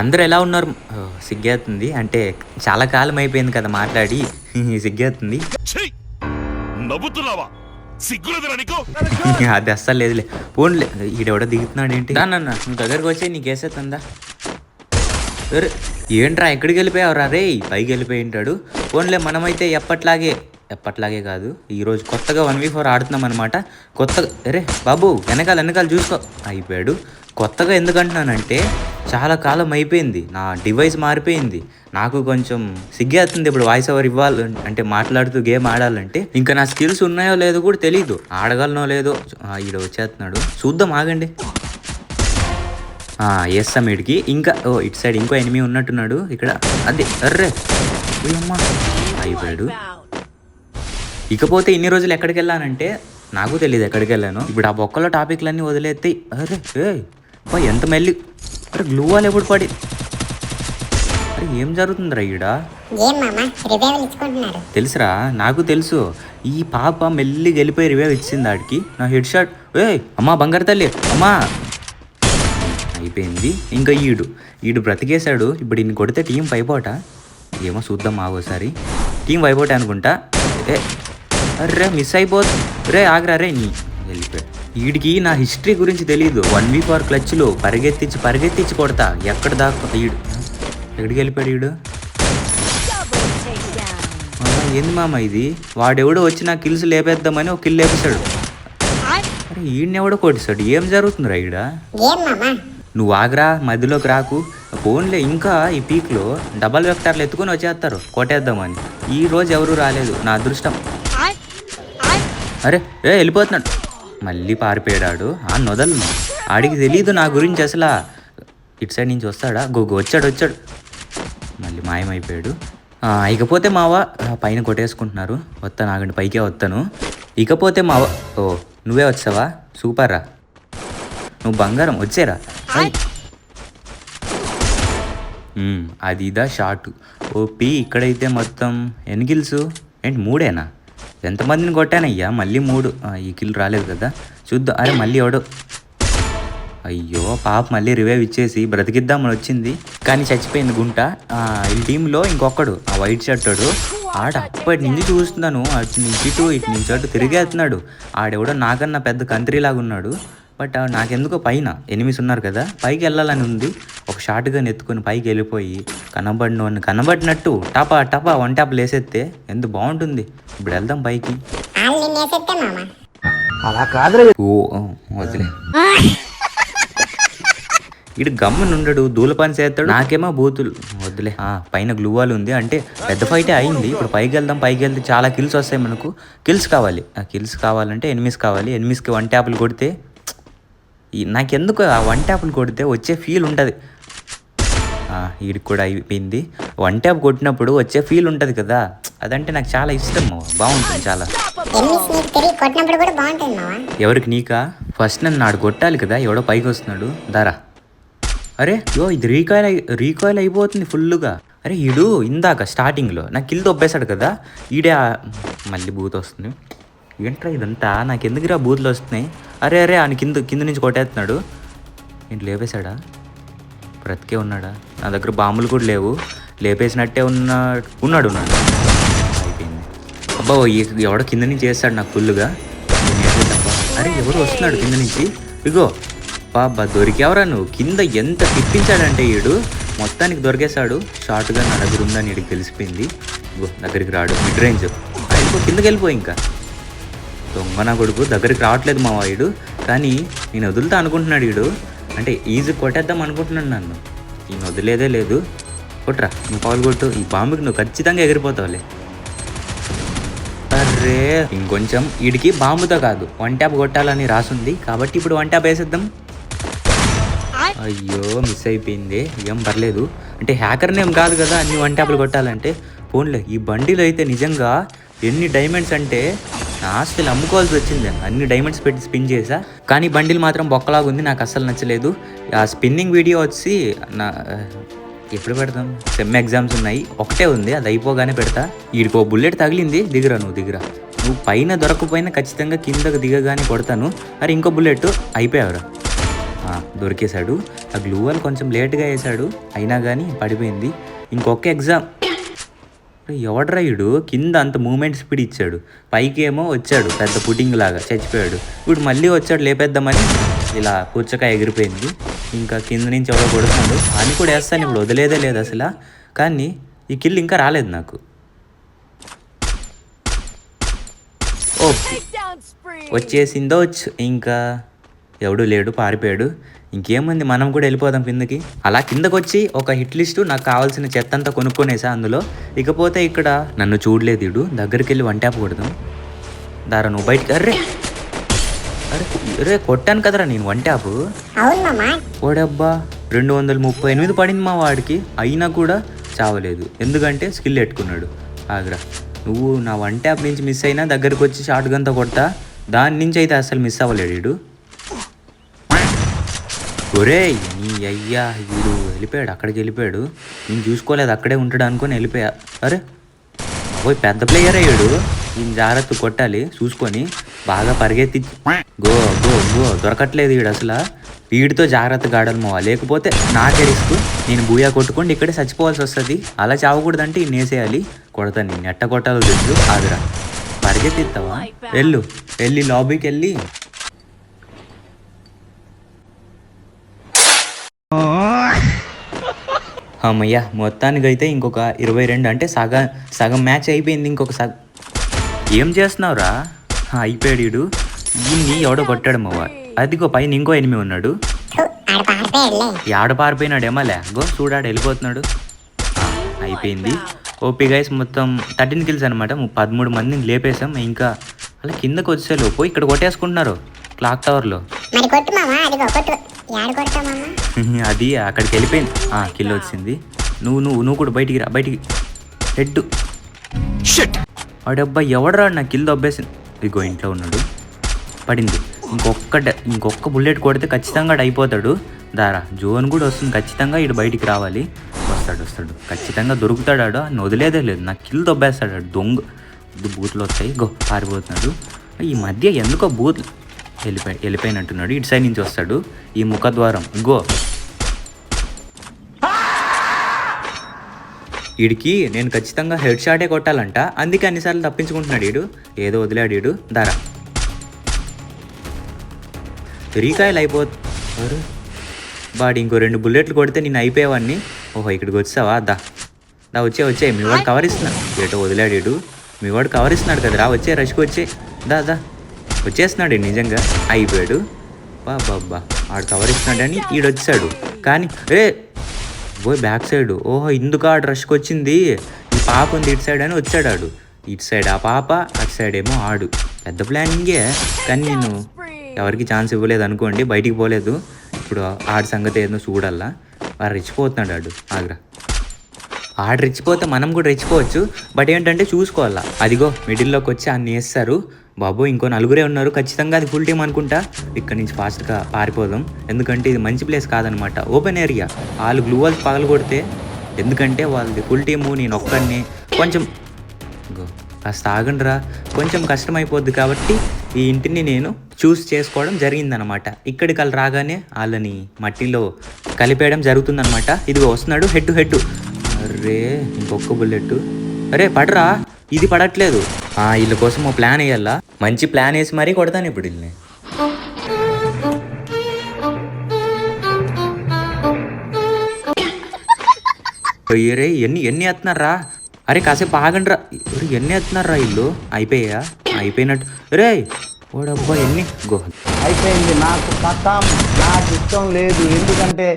అందరూ ఎలా ఉన్నారు? సిగ్గేస్తుంది అంటే చాలా కాలం అయిపోయింది కదా మాట్లాడి. సిగ్గేస్తుంది నవ్వుతున్నావా? అది అస్సలు లేదులే. ఫోన్లే ఈడెవడో దిగుతున్నాడు ఏంటి నాన్న. నువ్వు దగ్గరకు వచ్చే నీకు వేసేస్తుందా అరే ఏంట్రా ఎక్కడికి వెళ్ళిపోయావురా? రే పైకి వెళ్ళిపోయి ఉంటాడు. ఫోన్లే మనమైతే ఎప్పట్లాగే ఎప్పట్లాగే కాదు. ఈరోజు కొత్తగా వన్ వీ ఫోర్ ఆడుతున్నాం అనమాట కొత్తగా అరే బాబు వెనకాల వెనకాల చూసుకో. అయిపోయాడు. కొత్తగా ఎందుకంటున్నానంటే చాలా కాలం అయిపోయింది. నా డివైస్ మారిపోయింది. నాకు కొంచెం సిగ్గేస్తుంది ఇప్పుడు వాయిస్ ఓవర్ ఇవ్వాలి అంటే మాట్లాడుతూ గేమ్ ఆడాలంటే. ఇంకా నా స్కిల్స్ ఉన్నాయో లేదో కూడా తెలియదు ఆడగలనో లేదో ఈడ వచ్చేస్తున్నాడు. చూద్దాం ఆగండి. వేస్తాం వీడికి ఇంకా ఓ ఇటు సైడ్ ఇంకో ఎనిమి ఉన్నట్టున్నాడు. ఇక్కడ అదే అర్రే. అమ్మా. అయిపోయాడు. ఇకపోతే ఇన్ని రోజులు ఎక్కడికి వెళ్ళానంటే నాకు తెలియదు ఎక్కడికి వెళ్ళాను. ఇప్పుడు ఆ బొక్కలో టాపిక్లన్నీ వదిలేస్తే అరే ఏ ఎంత మెల్లి. అరే గ్లూ వాళ్ళు ఎప్పుడు పడి. అరే ఏం జరుగుతుందిరా ఈడ? తెలుసురా నాకు తెలుసు. ఈ పాప మెల్లి వెళ్ళిపోయి రివైవ్ ఇచ్చింది ఆడికి. నా హెడ్ షాట్ ఏ అమ్మా బంగారు తల్లి అమ్మా. అయిపోయింది. ఇంకా ఈడు ఈడు బ్రతికేశాడు. ఇప్పుడు ఈయన కొడితే టీం పైపోట. ఏమో చూద్దాం ఆగోసారి. టీం పైపోట అనుకుంటా. ఏ అర్రే మిస్ అయిపోతు. రే ఆగరా రే నీ. వెళ్ళిపోయాడు వీడికి నా హిస్టరీ గురించి తెలియదు వన్ వీక్ ఫర్ క్లచ్లో పరిగెత్తించి పరిగెత్తించి కొడతా. ఎక్కడ దాకా ఈడు. ఎక్కడికి వెళ్ళిపోయాడు ఈడు? ఏంది మామ ఇది? వాడెవడో వచ్చి నా కిల్స్ లేపేద్దామని ఒక కిల్ లేపేశాడు. అరే ఈయనెవడో కొట్టిస్తాడు ఏం జరుగుతుందిరా ఈడ? నువ్వు ఆగ్రా మధ్యలోకి రాకు. ఫోన్లే ఇంకా ఈ పీక్లో డబల్ వెక్టార్లు ఎత్తుకొని వచ్చేస్తారు. కొట్టేద్దామని. ఈ రోజు ఎవరు రాలేదు. నా అదృష్టం. అరే ఏ వెళ్ళిపోతున్నాడు. మళ్ళీ పారిపోయాడు ఆ నొదలను ఆడికి తెలీదు నా గురించి అసలు. ఇటు సైడ్ నుంచి వస్తాడా? గోగు వచ్చాడు వచ్చాడు. మళ్ళీ మాయమైపోయాడు. ఇకపోతే మావ ఆ, పైన కొట్టేసుకుంటున్నారు. వస్తాను ఆగండి పైకే వస్తాను ఇకపోతే మావ ఓ నువ్వే వచ్చావా? సూపర్ రా నువ్వు బంగారం వచ్చేరా. అది ఇదా షార్ట్ ఓపి ఇక్కడైతే మొత్తం ఎన్ని కిల్స్ ఏంటి మూడేనా? ఎంతమందిని కొట్టానయ్యా? మళ్ళీ మూడు. ఈ కిల్ రాలేదు కదా. చూద్దాం. అరే మళ్ళీ ఎవడు? అయ్యో పాప మళ్ళీ రివైవ్ ఇచ్చేసి బ్రతికిద్దామని వచ్చింది. కానీ చచ్చిపోయింది గుంట. ఈ టీంలో ఇంకొకడు ఆ వైట్ షర్టోడు ఆడ అప్పటి నుంచి చూస్తున్నాను. అటు నుంచి ఇటు ఇటు నుంచి అటు తిరిగేస్తున్నాడు. ఆడెవడో నాకన్నా పెద్ద కంట్రీ లాగా ఉన్నాడు బట్ నాకెందుకో పైన? ఎనిమిస్ ఉన్నారు కదా? పైకి వెళ్ళాలని ఉంది. ఒక షార్ట్ గన్ ఎత్తుకొని పైకి వెళ్ళిపోయి కనబడిన కనబడినట్టు టపా టపా వన్ టాప్లు వేసేస్తే ఎంత బాగుంటుంది. ఇప్పుడు వెళ్దాం పైకి. అలా కాదురా. ఓ వదిలే. ఇడు గమ్మునుండడు దూల పని చేస్తాడు. నాకేమో బూతులు వద్దులే ఆ, పైన గ్లూవాల్ ఉంది. అంటే పెద్ద ఫైటే అయింది. ఇప్పుడు పైకి వెళ్దాం పైకి వెళ్తే చాలా కిల్స్ వస్తాయి మనకు. కిల్స్ కావాలి. ఆ కిల్స్ కావాలంటే ఎనిమిస్ కావాలి. ఎనిమిస్కి వన్ ట్యాపులు కొడితే నాకెందుకు ఆ వన్ ట్యాపులు కొడితే వచ్చే ఫీల్ ఉంటుంది. వీడికి కూడా అయిపోయింది వన్ ట్యాప్ కొట్టినప్పుడు వచ్చే ఫీల్ ఉంటుంది కదా. అదంటే నాకు చాలా ఇష్టం. బాగుంటుంది చాలా. ఎవరికి నీకా? ఫస్ట్ నన్ను నాడు కొట్టాలి కదా ఎవడో పైకి వస్తున్నాడు. దారా. అరే యో ఇది రీకాయిల్ అయి రీకాయిల్ అయిపోతుంది ఫుల్గా అరే ఈడు ఇందాక స్టార్టింగ్లో నాకు కిల్ దొబ్బేశాడు కదా ఈడే మళ్ళీ బూత్ వస్తుంది ఏంట్రా ఇదంతా? నాకు ఎందుకురా బూతులు వస్తున్నాయి? అరే అరే ఆయన కింద కింద నుంచి కొట్టేస్తున్నాడు. ఏంటి లేపేశాడా? బ్రతికే ఉన్నాడా? నా దగ్గర బాంబులు కూడా లేవు. లేపేసినట్టే ఉన్నా ఉన్నాడు ఉన్నాడు. అయిపోయింది. అబ్బా ఈ- ఎవడో కింద నుంచి చేస్తాడు నాకు ఫుల్గా అరే ఎవరు వస్తున్నాడు కింద నుంచి. ఇగో బాబా దొరికేవరా నువ్వు. కింద ఎంత తిప్పించాడంటే ఈడు. మొత్తానికి దొరికేశాడు. షార్ట్గా నా దగ్గర ఉందని వీడికి తెలిసిపోయింది. ఇగో దగ్గరికి రాడు. Mid range. అయిపో కిందకి వెళ్ళిపో ఇంకా. దొంగ నా కొడుకు దగ్గరికి రావట్లేదు మా వాయుడు. కానీ నేను వదులుతా అనుకుంటున్నాడు వీడు. అంటే ఈజీ కొట్టేద్దాం అనుకుంటున్నాను నన్ను. నేను వదిలేదే లేదు. కొట్రా నువ్వు పాలు కొట్టు. ఈ బాంబుకి నువ్వు ఖచ్చితంగా ఎగిరిపోతావులే. అరే ఇంకొంచెం వీడికి బాంబుతో కాదు. వన్ ట్యాప్ కొట్టాలని రాసుంది. కాబట్టి ఇప్పుడు వన్ ట్యాప్ వేసేద్దాం. అయ్యో మిస్ అయిపోయింది. ఏం పర్లేదు. అంటే హ్యాకర్ నేమ్ కాదు కదా అన్ని వన్ ట్యాప్లు కొట్టాలంటే. ఫోన్లే ఈ బండిలో అయితే నిజంగా ఎన్ని డైమండ్స్ అంటే ఆస్తులు అమ్ముకోవాల్సి వచ్చింది. అన్ని డైమండ్స్ పెట్టి స్పిన్ చేసా. కానీ బండిల్ మాత్రం బొక్కలాగా ఉంది నాకు అస్సలు నచ్చలేదు. ఆ స్పిన్నింగ్ వీడియో వచ్చి నా ఎప్పుడు పెడతాం? సెమ్ ఎగ్జామ్స్ ఉన్నాయి. ఒకటే ఉంది అది అయిపోగానే పెడతా. వీడికి బుల్లెట్ తగిలింది దిగురా నువ్వు దిగురా. నువ్వు పైన దొరకపోయినా ఖచ్చితంగా కిందకు దిగగానే కొడతాను. అరే ఇంకో బుల్లెట్ అయిపోయావురా. దొరికేశాడు. ఆ గ్లూ వాల్ కొంచెం లేట్గా వేసాడు అయినా కానీ పడిపోయింది. ఇంకొక ఎగ్జామ్ ఎవడ్రా ఈడు? కింద అంత మూమెంట్ స్పీడ్ ఇచ్చాడు. పైకి ఏమో వచ్చాడు పెద్ద పుటింగ్ లాగా చచ్చిపోయాడు. ఇప్పుడు మళ్ళీ వచ్చాడు లేపేద్దామని. ఇలా పుచ్చకాయ ఎగిరిపోయింది. ఇంకా కింద నుంచి ఎవడో కొడుతున్నాడు. అని కూడా వేస్తాను ఇప్పుడు వదిలేదే లేదు అసలు. కానీ ఈ కిల్ ఇంకా రాలేదు నాకు. ఓ. వచ్చేసిందో వచ్చు ఇంకా ఎవడు లేడు పారిపోయాడు. ఇంకేముంది మనం కూడా వెళ్ళిపోదాం కిందకి. అలా కిందకు వచ్చి ఒక హిట్ లిస్టు నాకు కావాల్సిన చెత్త అంతా కొనుక్కొనేసా అందులో. ఇకపోతే ఇక్కడ నన్ను చూడలేదు ఇడు దగ్గరికి వెళ్ళి వంటాపు కొడదాం. దారా నువ్వు బయటికి అర్రే అరే అరే కొట్టాను కదరా నేను వంటాపు ఓడబ్బా రెండు వందల ముప్పై ఎనిమిది పడింది మా వాడికి. అయినా కూడా చావలేదు. ఎందుకంటే స్కిల్ ఎట్టుకున్నాడు ఆగ్రా నువ్వు నా వన్ ట్యాప్ నుంచి మిస్ అయినా దగ్గరికి వచ్చి షార్ట్ గన్తో కొడతా. దాని నుంచి అయితే అసలు మిస్ అవ్వలేడు వీడు. ఒరేయ్ నీ అయ్యా వీడు వెళ్ళిపోయాడు అక్కడికి వెళ్ళిపోయాడు. నేను చూసుకోలేదు అక్కడే ఉంటాడు అనుకొని వెళ్ళిపోయా. అరే ఓయ్ పెద్ద ప్లేయర్ అయ్యాడు ఈయన జాగ్రత్త కొట్టాలి చూసుకొని బాగా పరిగెత్తి గో గో గో దొరకట్లేదు వీడు అసలు. వీడితో జాగ్రత్తగా మోవా. లేకపోతే నాకే రిస్క్. నేను బూయా కొట్టుకుంటే ఇక్కడే చచ్చిపోవాల్సి వస్తుంది. అలా చావకూడదంటే ఈయన వేసేయాలి. కొడతాను నేను ఎట్ట కొట్టాలో తెలుసు. ఆదురా పరిగెత్తిస్తావా? వెళ్ళు. వెళ్ళి లాబీకి వెళ్ళి అమ్మయ్య మొత్తానికైతే ఇంకొక ఇరవై రెండు అంటే సగం సగం మ్యాచ్ అయిపోయింది ఇంకొక సగం. ఏం చేస్తున్నావురా? అయిపోయాడు దీన్ని ఎవడో కొట్టాడు మవ్వ అదిగో పైన ఇంకో ఎనిమిది ఉన్నాడు. ఆడ పారిపోయినాడు ఏమలే. గో చూడాడు వెళ్ళిపోతున్నాడు. ఆ, అయిపోయింది. ఓపీ గైస్ మొత్తం థర్టీన్ కిల్స్ అనమాట పదమూడు మందిని లేపేసాం ఇంకా అలా కిందకు వచ్చే లోపు ఇక్కడ కొట్టేసుకుంటున్నారు క్లాక్ టవర్లో. అది అక్కడికి వెళ్ళిపోయింది. ఆ, కిల్ వచ్చింది. నువ్వు నువ్వు నువ్వు కూడా బయటికి రా బయటికి. హెడ్. షిట్. వాడబ్బా ఎవడరా నా కిల్ దొబ్బేసింది? ఇగో ఇంట్లో ఉన్నాడు. పడింది. ఇంకొక్క డ- ఇంకొక్క బుల్లెట్ కొడితే ఖచ్చితంగా అయిపోతాడు. దారా జోన్ కూడా వస్తుంది. ఖచ్చితంగా ఇటు బయటికి రావాలి. వస్తాడు వస్తాడు. ఖచ్చితంగా దొరుకుతాడు ఆడు. అని వదిలేదే లేదు. నా కిల్ దొబ్బేస్తాడు దొంగ. ఇది బూత్లు వస్తాయి. గో పారిపోతున్నాడు. ఈ మధ్య ఎందుకో బూత్ వెళ్ళిపోయి వెళ్ళిపోయినట్టున్నాడు. ఇటు సైడ్ నుంచి వస్తాడు. ఈ ముఖద్వారం. గో వీడికి నేను ఖచ్చితంగా హెడ్ షాటే కొట్టాలంట. అందుకే అన్నిసార్లు తప్పించుకుంటున్నాడు వీడు ఏదో వదిలాడు వీడు దారా. రీకాయలు అయిపోతారు బాడీ ఇంకో రెండు బుల్లెట్లు కొడితే నేను అయిపోయేవాడిని. ఓహో ఇక్కడికి వచ్చావా? దా. దా వచ్చే వచ్చే. మీ వాడు కవర్ ఇస్తున్నాడు ఏటో వదిలాడు వీడు మీ వాడు కవర్ ఇస్తున్నాడు కదరా. వచ్చే రష్కి వచ్చే. దా దా. వచ్చేస్తున్నాడు నిజంగా. అయిపోయాడు. బా బాబా ఆడు కవర్ ఇస్తున్నాడని ఈడు వచ్చాడు. కానీ ఏ పోయి బ్యాక్ సైడ్ ఓహో ఇందుకు ఆడు రష్కి వచ్చింది. ఈ పాప ఉంది ఇటు సైడ్ అని వచ్చాడు ఆడు. ఇటు సైడ్ ఆ పాప అటు సైడ్ ఏమో ఆడు. పెద్ద ప్లానింగే కానీ నేను ఎవరికి ఛాన్స్ ఇవ్వలేదు అనుకోండి బయటికి పోలేదు. ఇప్పుడు ఆడి సంగతి ఏదో చూడాలా వాడు రెచ్చిపోతున్నాడు ఆడు. ఆగ్రా. ఆడు రెచ్చిపోతే మనం కూడా రెచ్చిపోవచ్చు. బట్ ఏంటంటే చూసుకోవాలా. అదిగో మిడిల్లోకి వచ్చి అన్ని వేస్తారు. బాబు ఇంకో నలుగురే ఉన్నారు. ఖచ్చితంగా అది ఫుల్ టీం అనుకుంటా. ఇక్కడ నుంచి ఫాస్ట్గా పారిపోదాం. ఎందుకంటే ఇది మంచి ప్లేస్ కాదనమాట. ఓపెన్ ఏరియా వాళ్ళు గ్లూ వాల్స్ పగలు కొడితే ఎందుకంటే వాళ్ళది ఫుల్ టీము నేను ఒక్కడిని. కొంచెం కాస్త ఆగండిరా. కొంచెం కష్టమైపోద్ది కాబట్టి ఈ ఇంటిని నేను చూస్ చేసుకోవడం జరిగిందనమాట. ఇక్కడికి వాళ్ళు రాగానే వాళ్ళని మట్టిలో కలిపేయడం జరుగుతుందనమాట. ఇదిగో వస్తున్నాడు. హెడ్ టు హెడ్ అరే ఇంకొక బుల్లెట్ అరే పడరా. ఇది పడట్లేదు. వీళ్ళ కోసం ఓ ప్లాన్ వేయాలా? మంచి ప్లాన్ వేసి మరీ కొడతాను ఇప్పుడు వీళ్ళని. అయ్యరే ఎన్ని ఎన్ని ఎత్తున్నారా? అరే కాసేపు ఆగండి రా ఎన్ని ఎత్తున్నారా ఇల్లు అయిపోయా అయిపోయినట్టు. రే ఓడబ్బా ఎన్ని? గో. అయిపోయింది నాకు కథం. నాకు ఇష్టం లేదు. ఎందుకంటే